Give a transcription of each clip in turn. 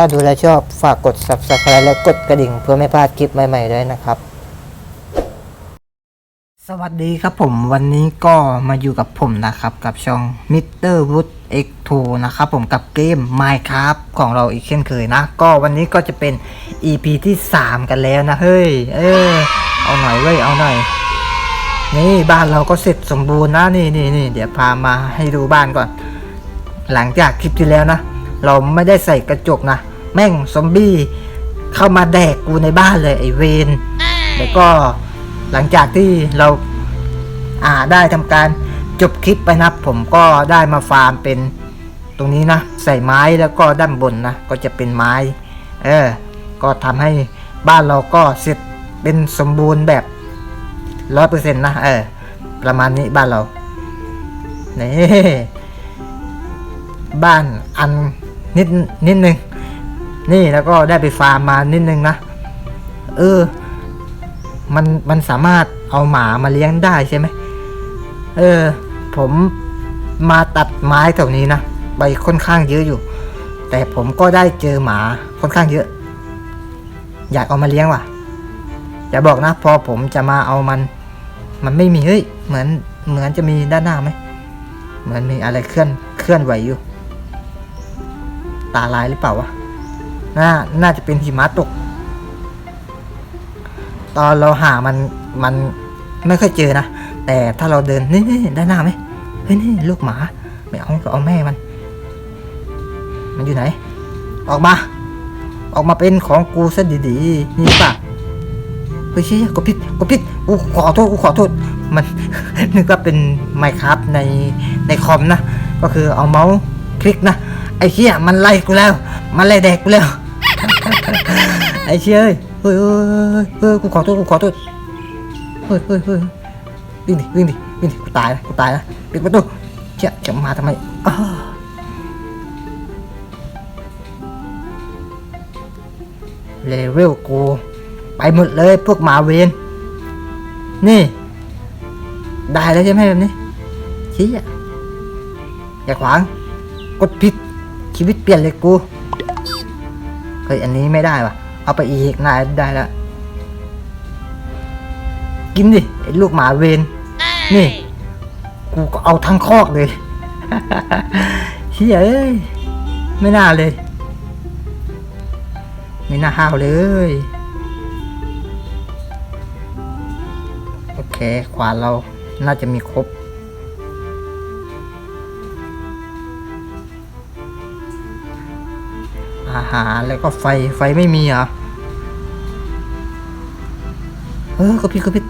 ถ้าดูแลชอบฝากกด subscribe และกดกระดิ่ง เพื่อไม่พลาดคลิปใหม่ๆด้วยนะครับ สวัสดีครับผมวันนี้ก็มาอยู่กับผมนะครับ กับช่อง Mr. Wood X2 นะครับผมกับเกม Minecraft ของเราอีกเช่นเคยนะ ก็วันนี้ก็จะเป็น EP ที่ 3 กันแล้วนะ เฮ้ย เออเอาหน่อยเว้ยเอาหน่อย นี่บ้านเราก็เสร็จสมบูรณ์นะนี่นี่นี่เดี๋ยวพามาให้ดูบ้านก่อน หลังจากคลิปที่แล้วนะ เราไม่ได้ใส่กระจกนะ แม่งซอมบี้เข้ามาแดกกูในบ้านเลยไอเวนแล้วก็หลังจากที่เราอ่าได้ทำการจบคลิปไปนะผมก็ได้มาฟาร์มเป็นตรงนี้นะ ใส่ไม้แล้วก็ด้านบนนะ ก็จะเป็นไม้ เออ ก็ทำให้บ้านเราก็เสร็จเป็นสมบูรณ์แบบร้อยเปอร์เซ็นต์นะ เออ ประมาณนี้บ้านเรานี่บ้านอัน นิดนิดนึงนี่แล้วก็ได้ไปฟาร์มมานิดนึงนะเออ มันมันสามารถเอาหมามาเลี้ยงได้ใช่ไหมเออ ผมมาตัดไม้แถวนี้นะไปค่อนข้างเยอะอยู่ แต่ผมก็ได้เจอหมาค่อนข้างเยอะ อยากเอามาเลี้ยงว่ะอย่าบอกนะ พอผมจะมาเอามัน มันไม่มีเฮ้ยเหมือนเหมือนจะมีด้านหน้าไหมเหมือนมีอะไรเคลื่อนเคลื่อนไหวอยู่าลายหรือเปล่าวะน่าน่าจะเป็นหิมะตก ตอนเราหามันมันไม่ค่อยเจอนะ แต่ถ้าเราเดินนี่นี่ด้หน้าไหมเฮ้ยนี่ลูกหมาไม่เอาก็เอาแม่มัน มันอยู่ไหน ออกมา ออกมาเป็นของกูซะดีๆ นี่ป่ะเฮ้ยเชี่ยกูผิดกูผิดกูขอโทษกูขอโทษ มันนึกว่าเป็นไมค์ครับในในคอมนะ ก็คือเอาเมาส์คลิกนะ ไอ้เชี่ยมันไล่กูแล้ว มันไล่แดกกูแล้ว ไอ้เชี่ยเอ้ยเฮ้ยเฮ้ยเฮ้ยกูขอโทษกูขอโทษเฮ้ยเฮ้ยเฮ้ยวิ่งดิวิ่งดิวิ่งดิกูตายแล้วกูตายแล้วปิดประตูเชี่ยจะมาทำไมอ้าเลเวลกูไปหมดเลยพวกหมาเวนนี่ ได้แล้วใช่ไหมแบบนี้ชี้อะอย่าขวาง กดผิด ชีวิตเปลี่ยนเลยกูเฮ้ยอันนี้ไม่ได้ว่ะ เอาไปอีกนายได้แล้ว กินดิไอ้ลูกหมาเวนนี่ กูก็เอาทั้งคอกเลยเฮียเอ้ยไม่น่าเลย ไม่น่าห้าวเลย โอเคขวานเราน่าจะมีครบ อาหารแล้วก็ไฟไฟไม่มีเหรอเออก็พี่ก็พี่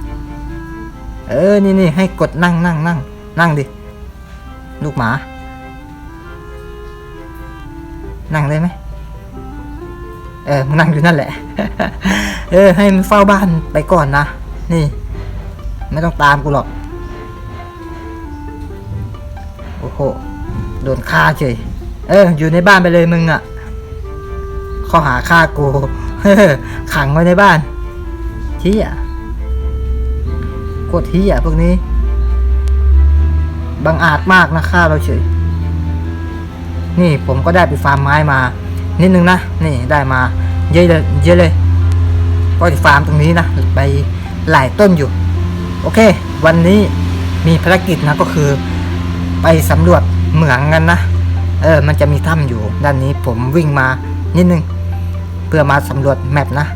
เออนี่นี่ให้กดนั่งนั่งนั่งนั่งดิลูกหมา นั่งได้ไหมเออมึงนั่งอยู่นั่นแหละ เออ ให้มันเฝ้าบ้านไปก่อนนะ นี่ ไม่ต้องตามกูหรอก โอ้โห โดนฆ่าเฉย เออ อยู่ในบ้านไปเลยมึงอะ่ะ ข้อหาฆ่ากูขังไว้ในบ้านเที่ยโคตรเที่ยพวกนี้บังอาจมากนะฆ่าเราเฉย นี่ผมก็ได้ไปฟาร์มไม้มา นิดนึงนะ นี่ได้มา เยอะเลยเยอะเลย ก็จะฟาร์มตรงนี้นะ ไปหลายต้นอยู่ โอเค วันนี้มีภารกิจนะก็คือ ไปสำรวจเหมืองกันนะ เออ มันจะมีถ้ำอยู่ ด้านนี้ผมวิ่งมานิดนึง เพื่อมาสำรวจแมปนะ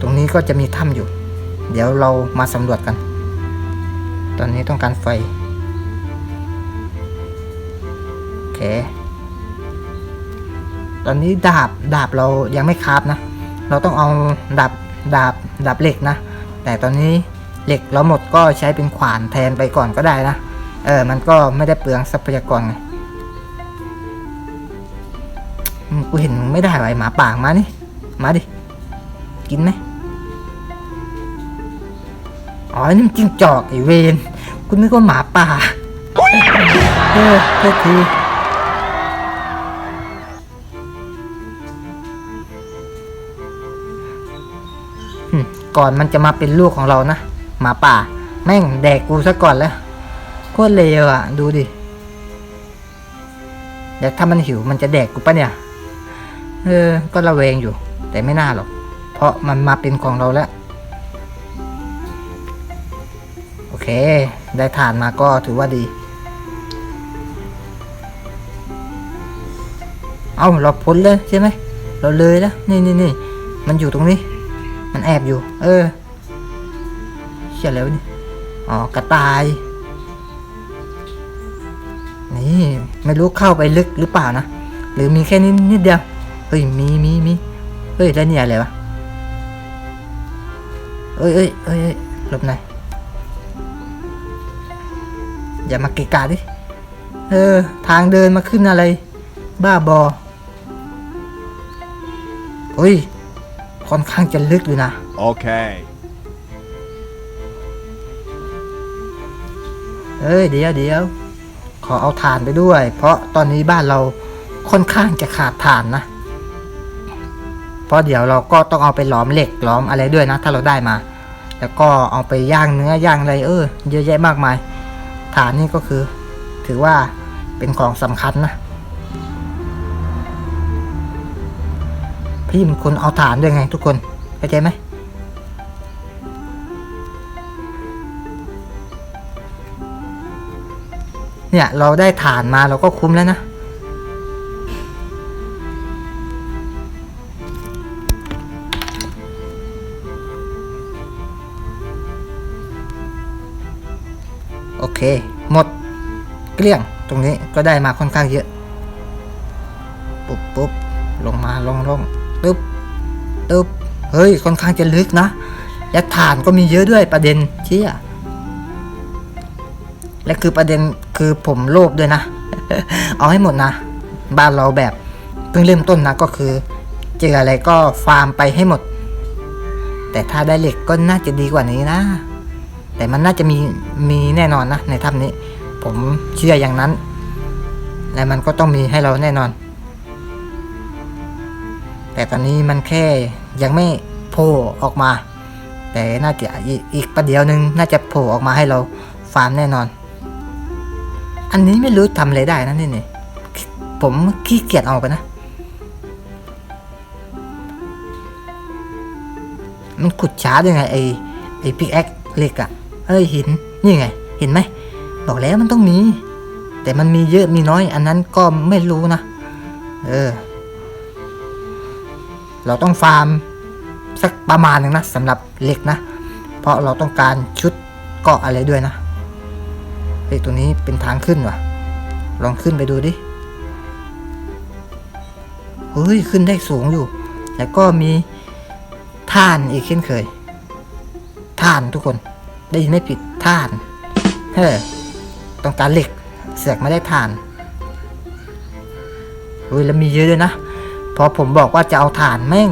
ตรงนี้ก็จะมีถ้ำอยู่ เดี๋ยวเรามาสำรวจกัน ตอนนี้ต้องการไฟ โอเค ตอนนี้ดาบดาบเรายังไม่คราบนะ เราต้องเอาดาบดาบดาบเหล็กนะ แต่ตอนนี้เหล็กเราหมดก็ใช้เป็นขวานแทนไปก่อนก็ได้นะ เออ มันก็ไม่ได้เปลืองทรัพยากรไง กูเห็นมึงไม่ได้ไวะไอ้หมาป่ามานี่มาดิ กินไหมอ๋อ นี่มันจิ้งจอกไอเวนกูนึกว่าหมาป่า เออโทษทีอืมก่อนมันจะมาเป็นลูกของเรานะ หมาป่า แม่งแดกกูซะก่อนแล้วโคตรเลวอะ ดูดิเดี๋ยวถ้ามันหิวมันจะแดกกูปะเนี่ย เออ ก็ระแวงอยู่ แต่ไม่น่าหรอก เพราะมันมาเป็นของเราแล้ว โอเค ได้ฐานมาก็ถือว่าดี เอาเราพ้นเลยใช่ไหม เราเลยแล้ว นี่นี่นี่ มันอยู่ตรงนี้ มันแอบอยู่ เออเชื่อแล้วนี่ อ๋อกระต่าย นี่ ไม่รู้เข้าไปลึกหรือเปล่านะ หรือมีแค่นี้นิดเดียว เฮ้ยมีมีมีเฮ้ยแล้วเนี่ยอะไรวะเอ้ยเอ้ยเอ้ยเอ้ยหลบหน่อยอย่ามาเกะกะดิเออ ทางเดินมาขึ้นอะไร บ้าบอเฮ้ยค่อนข้างจะลึกอยู่นะ Okay. เอ้ยเดี๋ยวเดี๋ยวขอเอาถ่านไปด้วย เพราะตอนนี้บ้านเราค่อนข้างจะขาดถ่านนะ เพราะเดี๋ยวเราก็ต้องเอาไปหลอมเหล็กหลอมอะไรด้วยนะ ถ้าเราได้มา แล้วก็เอาไปย่างเนื้อย่างอะไรเออเยอะแยะมากมายถ่านนี่ก็คือ ถือว่าเป็นของสำคัญนะพี่เป็นคนเอาถ่านด้วยไงทุกคนเข้าใจไหมเนี่ยเราได้ฐานมาเราก็คุ้มแล้วนะ เค หมด เกลี้ยง ตรงนี้ก็ได้มาค่อนข้างเยอะ ปุ๊บปุ๊บลงมาลงลงตึ๊บตึ๊บเฮ้ย ค่อนข้างจะลึกนะ และฐานก็มีเยอะด้วยประเด็นเชี่ยและคือประเด็นคือผมโลภด้วยนะ เอาให้หมดนะ บ้านเราแบบเพิ่งเริ่มต้นนะก็คือ เจออะไรก็ฟาร์มไปให้หมด แต่ถ้าได้เหล็กก็น่าจะดีกว่านี้นะ แต่มันน่าจะมีมีแน่นอนนะในถ้ำนี้ ผมเชื่ออย่างนั้น และมันก็ต้องมีให้เราแน่นอน แต่ตอนนี้มันแค่ยังไม่โผล่ออกมา แต่น่าจะอีกอีกประเดี๋ยวนึงน่าจะโผล่ออกมาให้เราฟาร์มแน่นอน อันนี้ไม่รู้ทำอะไรได้นะนี่นี่ผมขี้เกียจเอาไปนะมันขุดช้าด้วยไงไอไอพิกแอคเหล็กอะ เอ้ยหินนี่ไง เห็นไหมบอกแล้วมันต้องมี แต่มันมีเยอะมีน้อย อันนั้นก็ไม่รู้นะ เออ เราต้องฟาร์มสักประมาณหนึ่งนะสำหรับเหล็กนะ เพราะเราต้องการชุดเกาะอะไรด้วยนะเฮ้ยตัวนี้เป็นทางขึ้นว่ะ ลองขึ้นไปดูดิเฮ้ยขึ้นได้สูงอยู่ แล้วก็มีท่านอีกเช่นเคยท่านทุกคน ได้ยินไม่ผิดท่าน เฮ้ยต้องการเหล็กเสือกไม่ได้ท่านเฮ้ยแล้วมีเยอะด้วยนะ พอผมบอกว่าจะเอาถ่านแม่ง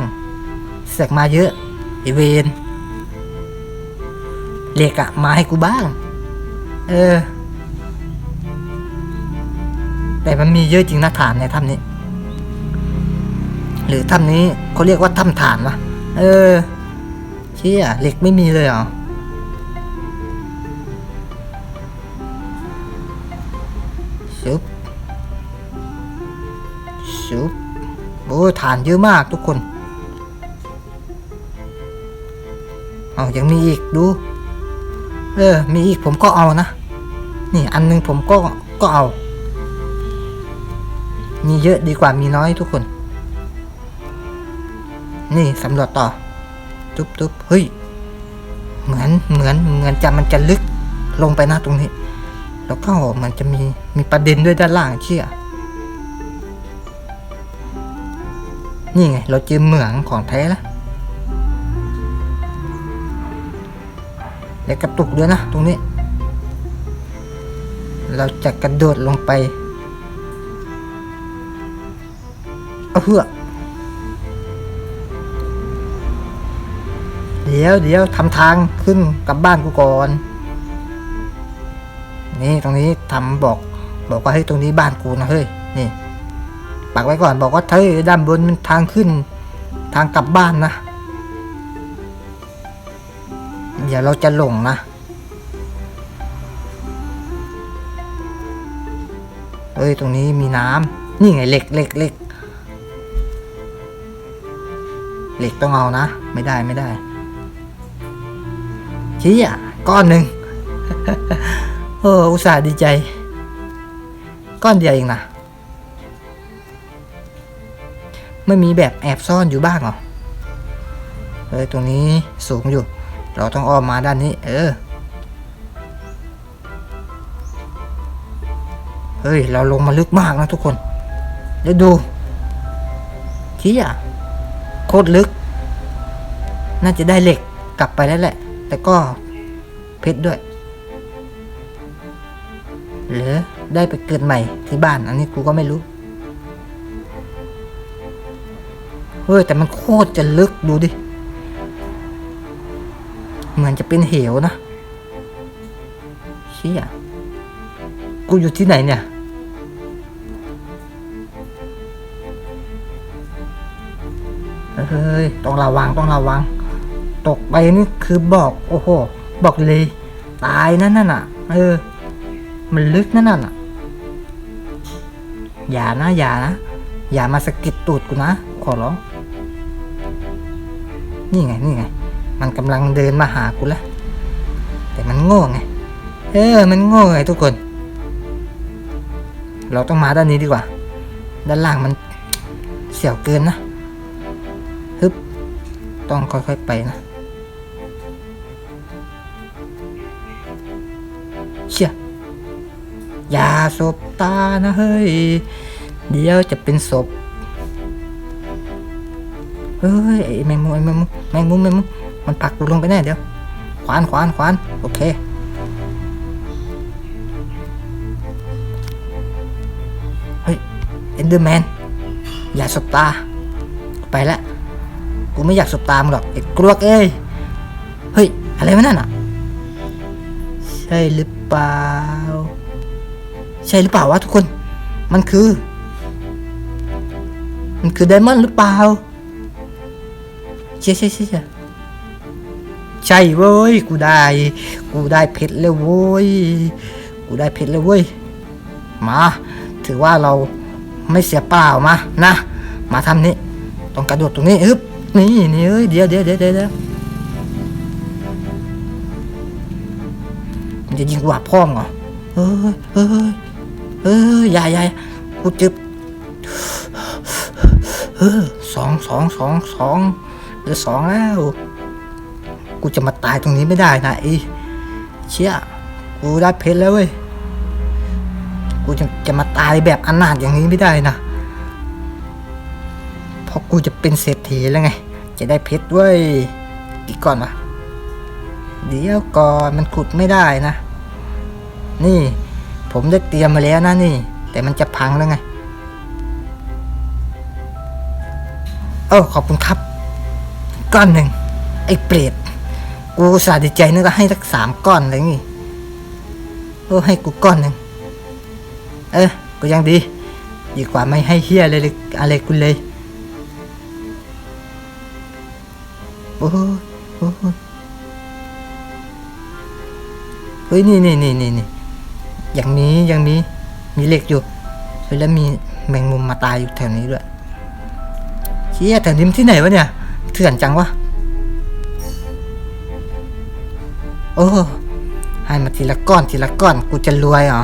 เสกมาเยอะไอเวนเหล็กอะมาให้กูบ้าง เออ แต่มันมีเยอะจริงนะฐานในถ้ำนี้ หรือถ้ำนี้เขาเรียกว่าถ้ำฐานวะเออเชี่ยเหล็กไม่มีเลยเหรอ ชุบโอ้ฐานเยอะมากทุกคน เอายังมีอีกดู เออ มีอีกผมก็เอานะ นี่อันหนึงผมก็ก็เอา มีเยอะดีกว่ามีน้อยทุกคน นี่สำรวจต่อทุบทุบเฮ้ย เหมือนเหมือนเหมือนจะมันจะลึกลงไปนะตรงนี้ แล้วก็เหมันจะมีมีประเด็นด้วยด้านล่างเชื่อ นี่ไง เราเจอเหมืองของแท้แล้วและกระตุกด้วยนะ ตรงนี้ เราจะกระโดดลงไปเอาเพื่อเดี๋ยวเดี๋ยวทำทางขึ้นกลับบ้านกูก่อน นี่ตรงนี้ทำบอก บอกว่าเฮ้ตรงนี้บ้านกูนะเฮ้ย ปักไว้ก่อนบอกว่าเฮ้ยด้านบนมันทางขึ้น ทางกลับบ้านนะ เดี๋ยวเราจะหลงนะเอ้ยตรงนี้มีน้ำนี่ไงเหล็กเหล็กเหล็กเหล็กต้องเอานะ ไม่ได้ไม่ได้ชี้อะก้อนหนึ่งโอ้อุตส่าห์ดีใจ ก้อนเดียวเองนะ ไม่มีแบบแอบซ่อนอยู่บ้างเหรอเฮ้ยตรงนี้สูงอยู่ เราต้องอ้อมมาด้านนี้ เออ เฮ้ย เราลงมาลึกมากนะทุกคน เดี๋ยวดูเชี้อะโคตรลึก น่าจะได้เหล็กกลับไปแล้วแหละ แต่ก็เพชรด้วย หรือได้ไปเกิดใหม่ที่บ้าน อันนี้กูก็ไม่รู้ เฮ้ยแต่มันโคตรจะลึกดูดิ เหมือนจะเป็นเหวนะเชี่ยกูอยู่ที่ไหนเนี่ย เฮ้ย ต้องระวังต้องระวัง ตกไปนี่คือบอก โอ้โห บอกเลย ตายนั่นน่ะ เออ มันลึกนั่นน่ะ อย่านะ อย่านะ อย่ามาสะกิดตูดกูนะ ขอร้อง นี่ไงนี่ไงมันกำลังเดินมาหากูแล้วแต่มันโง่ไงเออมันโง่ไงทุกคน เราต้องมาด้านนี้ดีกว่า ด้านล่างมันเสี่ยวเกินนะฮึบต้องค่อยๆไปนะเชี่ยอย่าสบตานะเฮ้ย เดี๋ยวจะเป็นศพ เฮ้ยแมงมุมแมงมุมแมงมุมแมงมุมมันผักกูลงไปแน่เดี๋ยวขวานขวานขวานโอเคเฮ้ยเอนเดอร์แมนอย่าสบตา ไปละกูไม่อยากสบตามงหรอกไอ้กลวกเอ้ยเฮ้ยอะไรวะนั่นอะใช่หรือเปล่า ใช่หรือเปล่าวะทุกคน มันคือ มันคือไดมอนด์หรือเปล่า เชี่ยเชี่ยเชี่ยเชี่ยใช่เว้ย กูได้ กูได้เพชรแล้วเว้ย กูได้เพชรแล้วเว้ย มา ถือว่าเราไม่เสียเปล่ามา นะ มาทำนี้ต้องกระโดดตรงนี้อึบนี่นี่เอ้ย เดี๋ยวเดี๋ยวเดี๋ยวเดี๋ยวมันจะยิงกูหาพ่อมงเหรอเฮ้ยเฮ้ยเฮ้ยอย่าอย่าอย่กูจึบเออสองสองสองสอง เหลือสองแล้ว กูจะมาตายตรงนี้ไม่ได้นะไอ้เชี่ยกูได้เพชรแล้วเว้ย กูจะจะมาตายแบบอนาถอย่างนี้ไม่ได้นะ เพราะกูจะเป็นเศรษฐีแล้วไง จะได้เพชรด้วยอีกก่อนวะเดี๋ยวก่อนมันขุดไม่ได้นะ นี่ผมได้เตรียมมาแล้วนะนี่ แต่มันจะพังแล้วไง เออขอบคุณครับ ก้อนหนึ่งไอ้เปรตกูสาดใจนึกว่าให้สักสามก้อนอะไรงี้โอ้ให้กูก้อนหนึ่งเออก็ยังดี ดีกว่าไม่ให้เฮียอะไรเลยอะไรกูเลยโอ้โหโอ้โหเฮ้ยนี่นี่นี่นี่นี่ยังมียังมีมีเหล็กอยู่เฮ้ยแล้วมีแมงมุมมาตายอยู่แถวนี้ด้วยเฮียแถวนี้ที่ไหนวะเนี่ย เถื่อนจังวะ โอ้ให้มาทีละก้อนทีละก้อน กูจะรวยเหรอ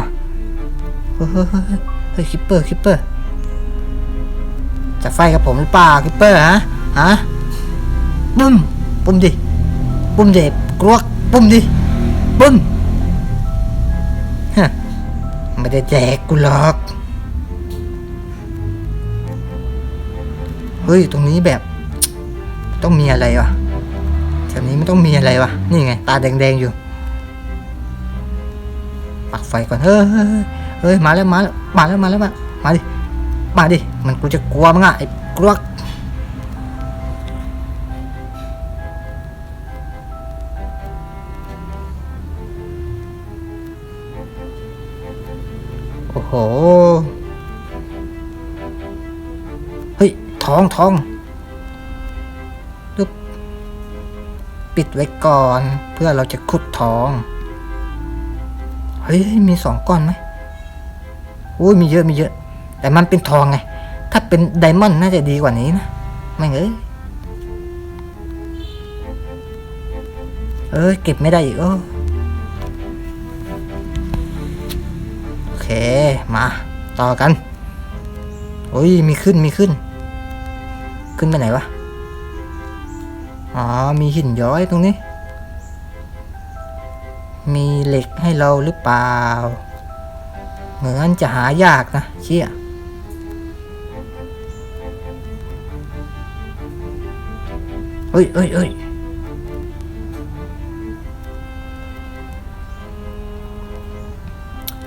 เฮ้ยเฮ้ยคิปเปอร์คิปเปอร์ จะไฟกับผมหรือเปล่าคิปเปอร์ฮะ ฮะ ปุ้ม ปุ้มดิ ปุ้มเด็บกรวก ปุ้มดิ ปุ้มฮะไม่ได้แจกกูหรอก เฮ้ย ตรงนี้แบบ ต้องมีอะไรวะแถวนี้ไม่ต้องมีอะไรวะ นี่ไง ตาแดงๆอยู่ ปักไฟก่อน เฮ้ยเฮ้ย มาแล้ว มาแล้ว มาแล้ว มาแล้ว มา มาดิ มาดิ มันกูจะกลัวมั้งอะไอ้กรวกโอ้โห เฮ้ย ท้องท้อง ปิดไว้ก่อน เพื่อเราจะขุดทอง เฮ้ย มีสองก้อนไหมโอ้ยมีเยอะมีเยอะ แต่มันเป็นทองไง ถ้าเป็นไดมอนด์น่าจะดีกว่านี้นะไม่เอ้ยเอ้ยเก็บไม่ได้อีกโอโอเค มาต่อกัน โอ้ยมีขึ้นมีขึ้น ขึ้นไปไหนวะ อ๋อ มีหินย้อยตรงนี้ มีเหล็กให้เราหรือเปล่า เหมือนจะหายากนะเชี่ยเอ้ยเอ้ยเอ้ย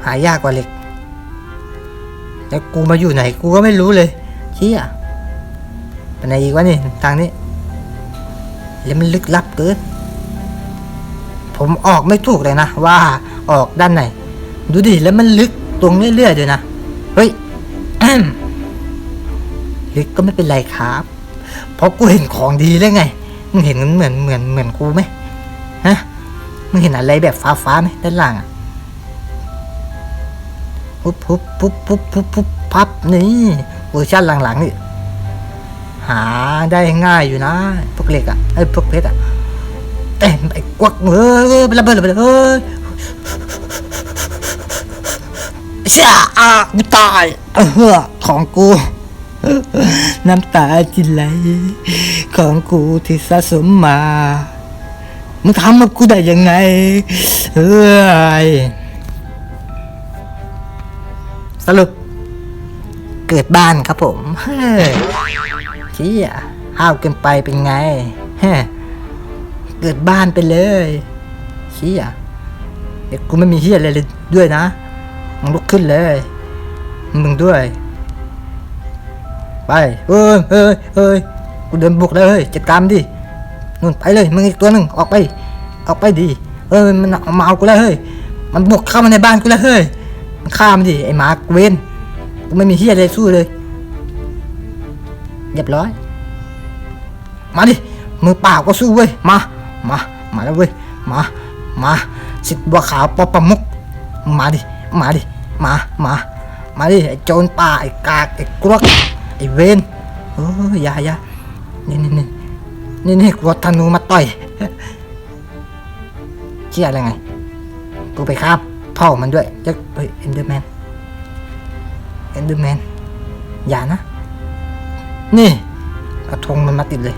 หายากกว่าเหล็ก แล้วกูมาอยู่ไหนกูก็ไม่รู้เลยเชี่ยไปไหนอีกวะนี่ ทางนี้ แล้วมันลึกลับเกิน ผมออกไม่ถูกเลยนะ ว่าออกด้านไหน ดูดิแล้วมันลึกตรงเรื่อยๆด้วยนะ เฮ้ยลึกก็ไม่เป็นไรครับ เพราะกูเห็นของดีเลยไง มึงเห็นเหมือนเหมือนเหมือนกูไหมฮะ มึงเห็นอะไรแบบฟ้าฟ้าไหมด้านล่างอะปุ๊บปุ๊บปุ๊บปุ๊บปุ๊บปุ๊บพับนี่เวอร์ชันหลังๆนี่ หาได้ง่ายอยู่นะ พวกเหล็กอะไอ้พวกเพชรอะเอ้ไอ้กวักเอ้ยระเบิดระเบิดเอ้ยเชี่ยอะกูตายเออของกูน้ำตาจิไหลของกูที่สะสมมา มึงทำกับกูได้ยังไงเอ้ย สรุป เกิดบ้านครับผม เฮ้ย ชี่ยห้าวเกินไปเป็นไงเฮ้ยเกิดบ้านไปเลยเชี่ยเด็กกูไม่มีเฮียอะไรเลยด้วยนะมึงลุกขึ้นเลย มึงด้วย ไปเอ้ยเอ้ยเอ้ยกูเดินบุกเลยเฮ้ยจัดการมันดินู่นไปเลยมึงอีกตัวหนึ่งออกไปออกไปดิเอ้ยมันเอามาเอากูแล้วเฮ้ยมันบุกเข้ามาในบ้านกูแล้วเฮ้ยมันฆ่ามันดิไอ้หมาเวนกูไม่มีเฮียอะไรสู้เลย เรียบร้อย มาดิ มือเปล่าก็สู้เว้ย มา มา มาแล้วเว้ย มา มา สิทธิ์บัวขาวปอประมุก มาดิ มาดิ มา มา มาดิ ไอ้โจรป่า ไอ้กาก ไอ้กรวก ไอ้เวนเอออย่าอย่านี่นี่นี่นี่นี่กลัวธนูมาต่อยเชี่ยอะไรไง กูไปครับเผามันด้วยจะเฮ้ยเอนเดอร์แมนเอนเดอร์แมนอย่านะ นี่กระทงมันมาติดเลย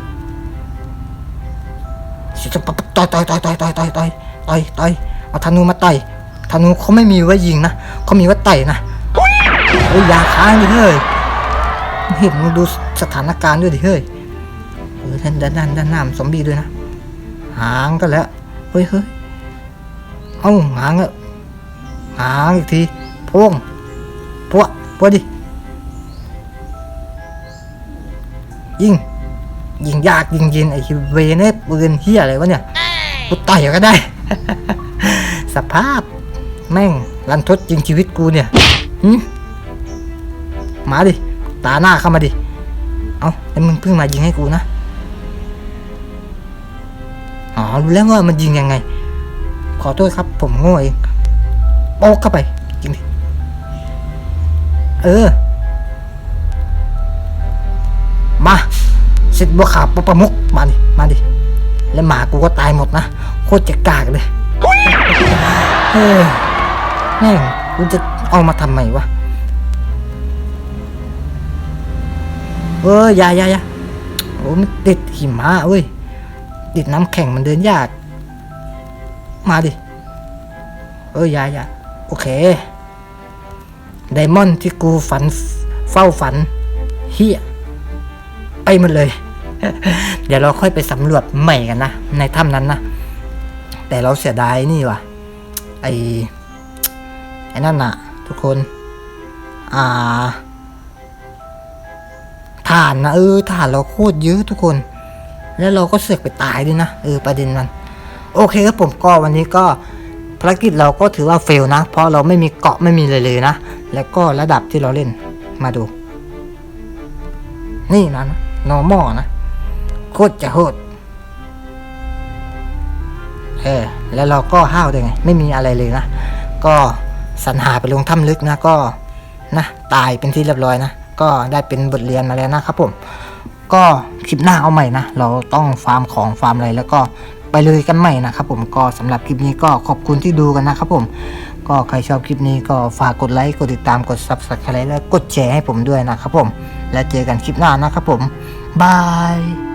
ชิจะปะปะต่อยต่อยต่อยต่อยต่อยต่อยต่อยต่อยต่อยเอาธนูมาต่อยธนูเขาไม่มีไว้ยิงนะเขามีไว้ต่อยนะเฮ้ยยาค้างดิเฮ้ยเห็นมึงดูสถานการณ์ด้วยดิเฮ้ยเออด้านด้านด้านด้านหน้ามันซอมบี้ด้วยนะหางก็แล้วเฮ้ยเฮ้ยเอ้าหางอะหางอีกทีพวงพวกพวกดิ ยิง ยิงยากยิงยินไอ้เวเนปืนเฮียอะไรวะเนี่ยกูต่อยก็ได้ สภาพ แม่งรันทดจริงชีวิตกูเนี่ยหึมาดิ ตาหน้าเข้ามาดิ เอาไอ้มึงเพิ่งมายิงให้กูนะ อ๋อรู้แล้วว่ามันยิงยังไง ขอโทษครับ ผมโง่เองโป๊กเข้าไปยิงดิ เออ สิทธิ์บัวขาวปประมุกมาดิมาดิแล้วหมากูก็ตายหมดนะโคตรจะกากเลยเฮ้ยแม่งกูจะเอามาทำไมวะเอออย่าอย่าอย่าโอ้มันติดหิมะเว้ยติดน้ำแข็งมันเดินยาก มาดิ เอออย่าอย่าโอเคไดมอนด์ที่กูฝันเฝ้าฝันเฮียไปหมดเลย เดี๋ยวเราค่อยไปสำรวจใหม่กันนะ ในถ้ำนั้นนะ แต่เราเสียดายนี่ว่ะ ไอไอ้นั่นน่ะ ทุกคน อ่าฐานนะเออฐานเราโคตรเยอะทุกคน แล้วเราก็เสือกไปตายด้วยนะเออประเด็นมัน โอเคครับผมก็วันนี้ก็ภารกิจเราก็ถือว่าเฟลนะ เพราะเราไม่มีเกาะไม่มีเลยเลยนะ แล้วก็ระดับที่เราเล่นมาดู นี่นะ normal นะ โคตรจะโหดเออแล้วเราก็ห้าวด้วยไง ไม่มีอะไรเลยนะ ก็สรรหาไปลงถ้ำลึกนะก็นะตายเป็นที่เรียบร้อยนะ ก็ได้เป็นบทเรียนมาแล้วนะครับผม ก็คลิปหน้าเอาใหม่นะ เราต้องฟาร์มของฟาร์มอะไรแล้วก็ไปเลยกันใหม่นะครับผมก็สำหรับคลิปนี้ก็ขอบคุณที่ดูกันนะครับผม ก็ใครชอบคลิปนี้ก็ฝากกดไลค์กดติดตามกด subscribe และกดแชร์ให้ผมด้วยนะครับผม แล้วเจอกันคลิปหน้านะครับผมบาย